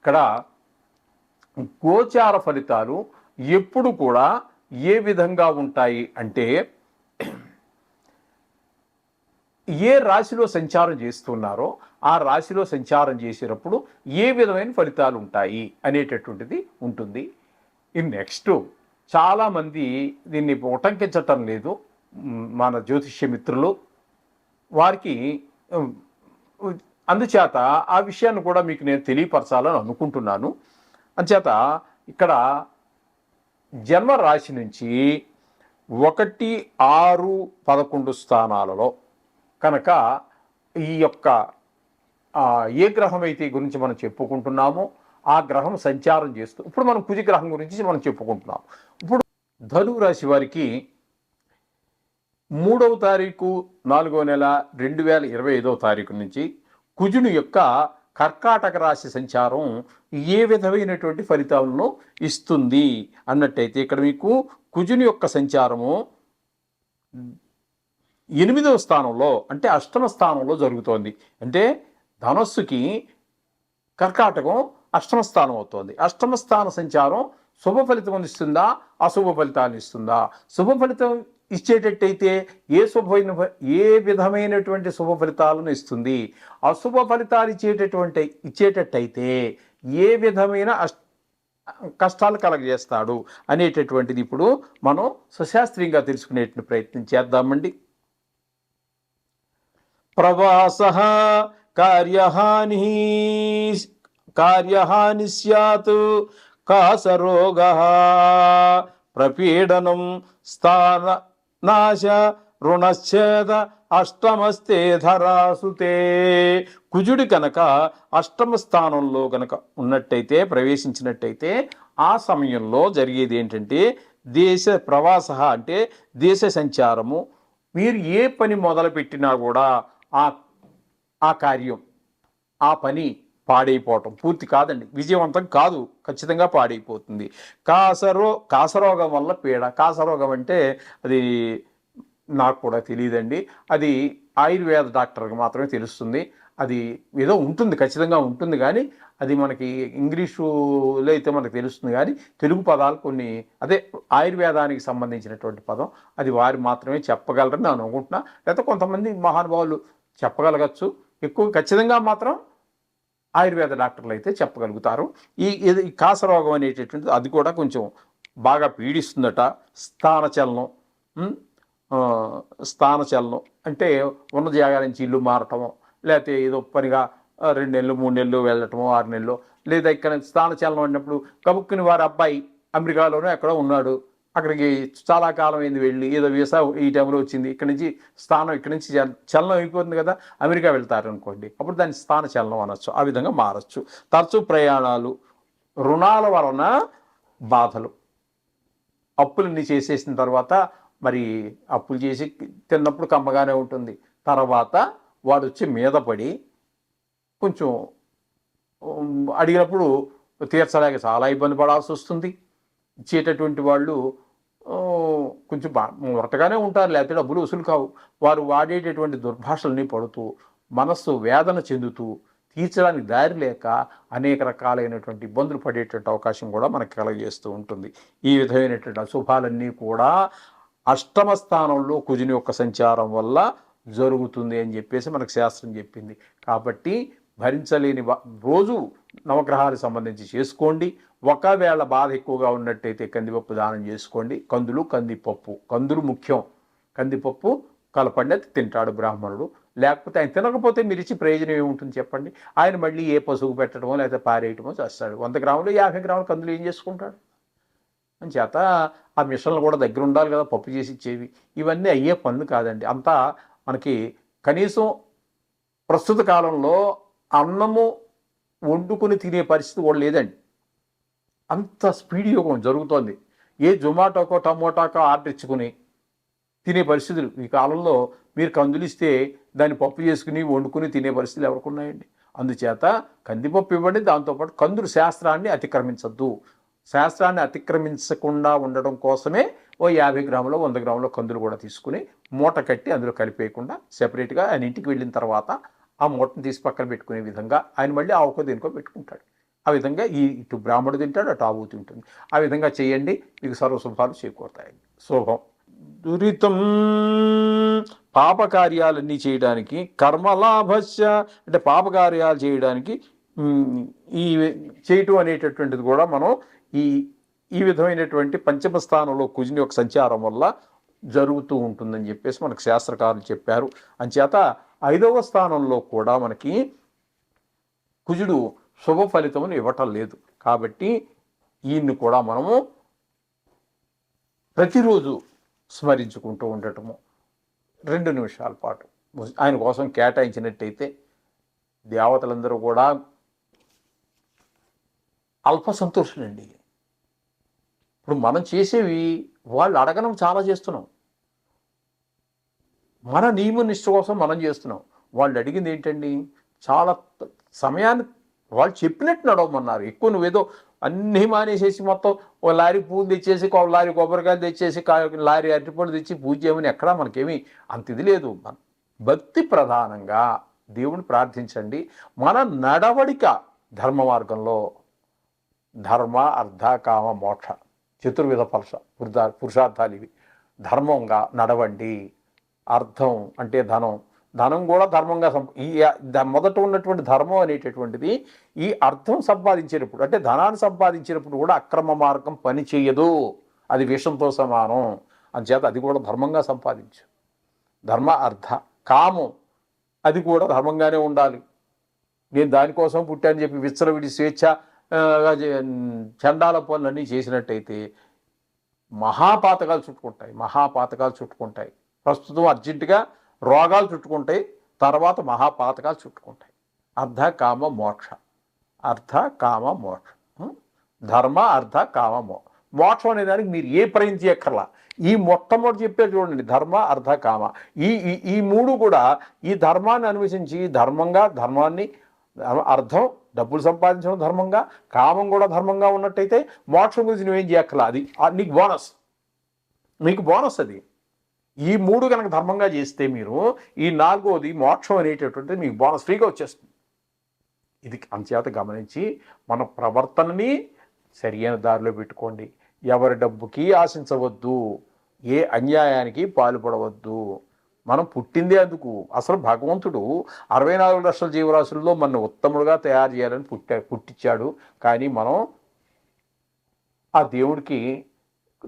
ఇక్కడ గోచార ఫలితాలు ఎప్పుడు కూడా ఏ విధంగా ఉంటాయి అంటే ఏ రాశిలో సంచారం చేస్తున్నారో ఆ రాశిలో సంచారం చేసేటప్పుడు ఏ విధమైన ఫలితాలు ఉంటాయి అనేటటువంటిది ఉంటుంది. ఈ నెక్స్ట్ చాలామంది దీన్ని ఉటంకించటం లేదు. మన జ్యోతిష్య మిత్రులు వారికి అందుచేత ఆ విషయాన్ని కూడా మీకు నేను తెలియపరచాలని అనుకుంటున్నాను. అందుచేత ఇక్కడ జన్మ రాశి నుంచి ఒకటి ఆరు పదకొండు స్థానాలలో కనుక ఈ యొక్క ఏ గ్రహం అయితే గురించి మనం చెప్పుకుంటున్నామో ఆ గ్రహం సంచారం చేస్తూ ఇప్పుడు మనం కుజి గ్రహం గురించి మనం చెప్పుకుంటున్నాం ఇప్పుడు ధనువు రాశి వారికి మూడవ తారీఖు నాలుగో నెల రెండు వేల ఇరవై ఐదవ తారీఖు నుంచి కుజుని యొక్క కర్కాటక రాశి సంచారం ఏ విధమైనటువంటి ఫలితాలను ఇస్తుంది అన్నట్టయితే ఇక్కడ మీకు కుజుని యొక్క సంచారము ఎనిమిదవ స్థానంలో అంటే అష్టమ స్థానంలో జరుగుతోంది. అంటే ధనస్సుకి కర్కాటకం అష్టమ స్థానం అవుతోంది. అష్టమ స్థాన సంచారం శుభ ఫలితం ఇస్తుందా అశుభ ఫలితాన్ని ఇస్తుందా? శుభ ఫలితం ఇచ్చేటట్టయితే ఏ శుభమైన ఏ విధమైనటువంటి శుభ ఫలితాలను ఇస్తుంది? అశుభ ఫలితాలు ఇచ్చేటటువంటి ఇచ్చేటట్టయితే ఏ విధమైన అష్ కష్టాలు కలగజేస్తాడు అనేటటువంటిది ఇప్పుడు మనం సుశాస్త్రీయంగా తెలుసుకునేటువంటి ప్రయత్నం చేద్దామండి. ప్రవాస కార్యహాని కార్యహాని సత్ కాసరోగ ప్రపీడనం స్థాన నాశ రుణశ్చేద అష్టమస్తే ధరాసుతే. కుజుడి కనుక అష్టమ స్థానంలో కనుక ఉన్నట్టయితే ప్రవేశించినట్టయితే ఆ సమయంలో జరిగేది ఏంటంటే దేశ ప్రవాస అంటే దేశ సంచారము. మీరు ఏ పని మొదలుపెట్టినా కూడా ఆ ఆ కార్యం ఆ పని పాడైపోవటం. పూర్తి కాదండి. విజయవంతం కాదు. ఖచ్చితంగా పాడైపోతుంది. కాసరో కాసరోగం వల్ల పీడ. కాసరోగం అంటే అది నాకు కూడా తెలియదండి అది ఆయుర్వేద డాక్టర్కి మాత్రమే తెలుస్తుంది. అది ఏదో ఉంటుంది. ఖచ్చితంగా ఉంటుంది కానీ అది మనకి ఇంగ్లీషులో అయితే మనకు తెలుస్తుంది కానీ తెలుగు పదాలు కొన్ని అదే ఆయుర్వేదానికి సంబంధించినటువంటి పదం. అది వారు మాత్రమే చెప్పగలరని నేను అనుకుంటున్నా. లేకపోతే కొంతమంది మహానుభావులు చెప్పగలగచ్చు. ఎక్కువ ఖచ్చితంగా మాత్రం ఆయుర్వేద డాక్టర్లు అయితే చెప్పగలుగుతారు. ఈ ఇది కాసరోగం అనేటటువంటిది అది కూడా కొంచెం బాగా పీడిస్తుందట. స్థానచలనం స్థానచలనం అంటే ఉన్న జాగా నుంచి ఇల్లు మారటము లేకపోతే ఏదో పనిగా రెండు నెలలు మూడు నెలలు వెళ్ళటము ఆరు నెలలు లేదా ఇక్కడ స్థానచలనం అన్నప్పుడు కబుక్కుని వారి అబ్బాయి అమెరికాలోనో ఎక్కడో ఉన్నాడు. అక్కడికి చాలా కాలం అయింది వెళ్ళి. ఏదో వీసా ఈ టైంలో వచ్చింది. ఇక్కడ నుంచి స్థానం ఇక్కడ నుంచి చలనం అయిపోతుంది కదా అమెరికా వెళ్తారు అనుకోండి అప్పుడు దాన్ని స్థాన చలనం అనొచ్చు. ఆ విధంగా మారచ్చు. తరచూ ప్రయాణాలు రుణాల వలన బాధలు. అప్పులన్నీ చేసేసిన తర్వాత మరి అప్పులు చేసి తిన్నప్పుడు కమ్మగానే ఉంటుంది. తర్వాత వాడు వచ్చి మీద పడి కొంచెం అడిగినప్పుడు తీర్చలేక చాలా ఇబ్బంది పడాల్సి వస్తుంది ఇచ్చేటటువంటి వాళ్ళు కొంచెం బా మొరటగానే ఉంటారు లేకపోతే డబ్బులు వసూలు కావు. వారు వాడేటటువంటి దుర్భాషల్ని పడుతూ మనస్సు వేదన చెందుతూ తీర్చడానికి దారి లేక అనేక రకాలైనటువంటి ఇబ్బందులు పడేటువంటి అవకాశం కూడా మనకు కలగజేస్తూ ఉంటుంది. ఈ విధమైనటువంటి అశుభాలన్నీ కూడా అష్టమ స్థానంలో కుజుని యొక్క సంచారం వల్ల జరుగుతుంది అని చెప్పేసి మనకు శాస్త్రం చెప్పింది. కాబట్టి భరించలేని రోజు నవగ్రహాలకు సంబంధించి చేసుకోండి. ఒకవేళ బాధ ఎక్కువగా ఉన్నట్టయితే కందిపప్పు దానం చేసుకోండి. కందులు కందిపప్పు. కందులు ముఖ్యం. కందిపప్పు కలపండి అది తింటాడు బ్రాహ్మణుడు. లేకపోతే ఆయన తినకపోతే మీరు ఇచ్చి ప్రయోజనం ఏముంటుంది చెప్పండి? ఆయన మళ్ళీ ఏ పసుపు పెట్టడమో లేకపోతే పారేయటమో చేస్తాడు. వంద గ్రాములు యాభై గ్రాములు కందులు ఏం చేసుకుంటాడు? అని చేత ఆ మిషన్లు కూడా దగ్గర ఉండాలి కదా పప్పు చేసి ఇచ్చేవి. ఇవన్నీ అయ్యే పనులు కాదండి. అంతా మనకి కనీసం ప్రస్తుత కాలంలో అన్నము వండుకొని తినే పరిస్థితి కూడా లేదండి. అంత స్పీడ్ యుగం జరుగుతోంది. ఏ జొమాటోకో టమోటాకో ఆర్డర్ ఇచ్చుకుని తినే పరిస్థితులు. ఈ కాలంలో మీరు కందులిస్తే దాన్ని పప్పు చేసుకుని వండుకుని తినే పరిస్థితులు ఎవరికి ఉన్నాయండి? అందుచేత కందిపప్పు ఇవ్వండి దాంతోపాటు కందులు శాస్త్రాన్ని అతిక్రమించద్దు. శాస్త్రాన్ని అతిక్రమించకుండా ఉండడం కోసమే ఓ యాభై గ్రాములు వంద గ్రాముల కందులు కూడా తీసుకుని మూట కట్టి అందులో కలిపేయకుండా సెపరేట్గా ఆయన ఇంటికి వెళ్ళిన తర్వాత ఆ మూటను తీసి పక్కన పెట్టుకునే విధంగా ఆయన మళ్ళీ ఆవుకో దేనికో పెట్టుకుంటాడు. ఆ విధంగా ఈ ఇటు బ్రాహ్మడు తింటాడు అటు ఆవు తింటుంది. ఆ విధంగా చేయండి మీకు సర్వశుభాలు చేకూరుతాయి. శుభం. దురితం పాపకార్యాలన్నీ చేయడానికి కర్మలాభస్య అంటే పాపకార్యాలు చేయడానికి ఈ చేయటం అనేటటువంటిది కూడా మనం ఈ ఈ విధమైనటువంటి పంచమ స్థానంలో కుజిని యొక్క సంచారం వల్ల జరుగుతూ ఉంటుందని చెప్పేసి మనకు శాస్త్రకారులు చెప్పారు. అంచేత ఐదవ స్థానంలో కూడా మనకి కుజుడు శుభ ఫలితమును ఇవ్వటం లేదు. కాబట్టి ఈయన్ని కూడా మనము ప్రతిరోజు స్మరించుకుంటూ ఉండటము. రెండు నిమిషాల పాటు. ఆయన కోసం కేటాయించినట్టయితే దేవతలందరూ కూడా అల్ప సంతోషులండి. ఇప్పుడు మనం చేసేవి వాళ్ళు అడగడం చాలా చేస్తున్నాం. మన నియమ నిష్ట కోసం మనం చేస్తున్నాం. వాళ్ళు అడిగింది ఏంటండి? చాలా సమయాన్ని వాళ్ళు చెప్పినట్టు నడవమన్నారు. ఎక్కువ నువ్వేదో అన్నీ మానేసేసి మొత్తం ఓ లారీ పూలు తెచ్చేసి ఒక లారీ కొబ్బరికాయలు తెచ్చేసి లారీ అరటిపండు తెచ్చి పూజ చేయమని ఎక్కడా మనకేమీ అంత ఇది లేదు. మన భక్తి ప్రధానంగా దేవుని ప్రార్థించండి. మన నడవడిక ధర్మ మార్గంలో ధర్మ అర్థ కామ మోక్ష చతుర్విధ పరుష పురుషార్థాలు ఇవి. ధర్మంగా నడవండి. అర్థం అంటే ధనం. ధనం కూడా ధర్మంగా ఈ మొదట ఉన్నటువంటి ధర్మం అనేటటువంటిది ఈ అర్థం సంపాదించేటప్పుడు అంటే ధనాన్ని సంపాదించేటప్పుడు కూడా అక్రమ మార్గం పని చేయదు. అది విషంతో సమానం. అంచేత అది కూడా ధర్మంగా సంపాదించు. ధర్మ అర్థ కామం అది కూడా ధర్మంగానే ఉండాలి. నేను దానికోసం పుట్టాను చెప్పి విచ్చలవిడి స్వేచ్ఛ చండాల పనులన్నీ చేసినట్టయితే మహాపాతకాలు చుట్టుకుంటాయి. మహాపాతకాలు చుట్టుకుంటాయి. ప్రస్తుతం అర్జెంటుగా రోగాలు చుట్టుకుంటాయి తర్వాత మహాపాతకాలు చుట్టుకుంటాయి. అర్ధ కామ మోక్ష. అర్ధ కామ మోక్ష. ధర్మ అర్ధ కామ మో. మోక్షం అనే దానికి మీరు ఏ ప్రయత్నం చేయక్కర్లా. ఈ మొట్టమొదటి చెప్పారు చూడండి ధర్మ అర్ధ కామ. ఈ ఈ- ఈ మూడు కూడా ఈ ధర్మాన్ని అన్వేషించి ధర్మంగా ధర్మాన్ని అర్థం డబ్బులు సంపాదించడం ధర్మంగా కామం కూడా ధర్మంగా ఉన్నట్టయితే మోక్షం గురించి నువ్వేం చేయక్కర్లా. అది నీకు బోనస్. మీకు బోనస్ అది. ఈ మూడు కనుక ధర్మంగా చేస్తే మీరు ఈ నాలుగోది మోక్షం అనేటటువంటిది మీకు బోనస్ ఫ్రీగా వచ్చేస్తుంది. ఇది అంచేత గమనించి మన ప్రవర్తనని సరియైన దారిలో పెట్టుకోండి. ఎవరి డబ్బుకి ఆశించవద్దు ఏ అన్యాయానికి పాల్పడవద్దు. మనం పుట్టిందే అందుకు. అసలు భగవంతుడు అరవై నాలుగు లక్షల జీవరాశుల్లో మన ఉత్తముడుగా తయారు చేయాలని పుట్టా పుట్టించాడు. కానీ మనం ఆ దేవుడికి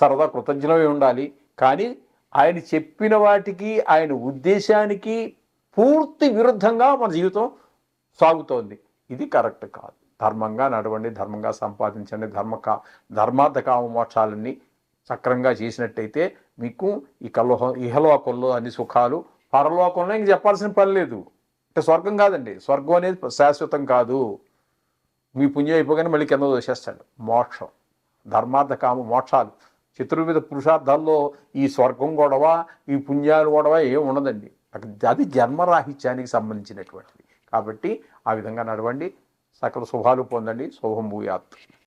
సరదా కృతజ్ఞమై ఉండాలి. కానీ ఆయన చెప్పిన వాటికి ఆయన ఉద్దేశానికి పూర్తి విరుద్ధంగా మన జీవితం సాగుతోంది. ఇది కరెక్ట్ కాదు. ధర్మంగా నడవండి ధర్మంగా సంపాదించండి ధర్మ కా ధర్మార్థ మోక్షాలన్నీ సక్రంగా చేసినట్టయితే మీకు ఈ కలో ఇహలోకంలో అన్ని సుఖాలు పరలోకంలో ఇంక చెప్పాల్సిన పని లేదు. అంటే స్వర్గం కాదండి. స్వర్గం అనేది శాశ్వతం కాదు. మీ పుణ్యం అయిపోగానే మళ్ళీ కింద చేస్తాడు మోక్షం. ధర్మార్థ కామ మోక్షాలు. చతుర్విధ పురుషార్థాల్లో ఈ స్వర్గం గొడవ ఈ పుణ్యాలు గొడవ ఏం ఉండదండి. అది- జన్మరాహిత్యానికి సంబంధించినటువంటిది. కాబట్టి ఆ విధంగా నడవండి. సకల శుభాలు పొందండి. శుభం భూయాత్.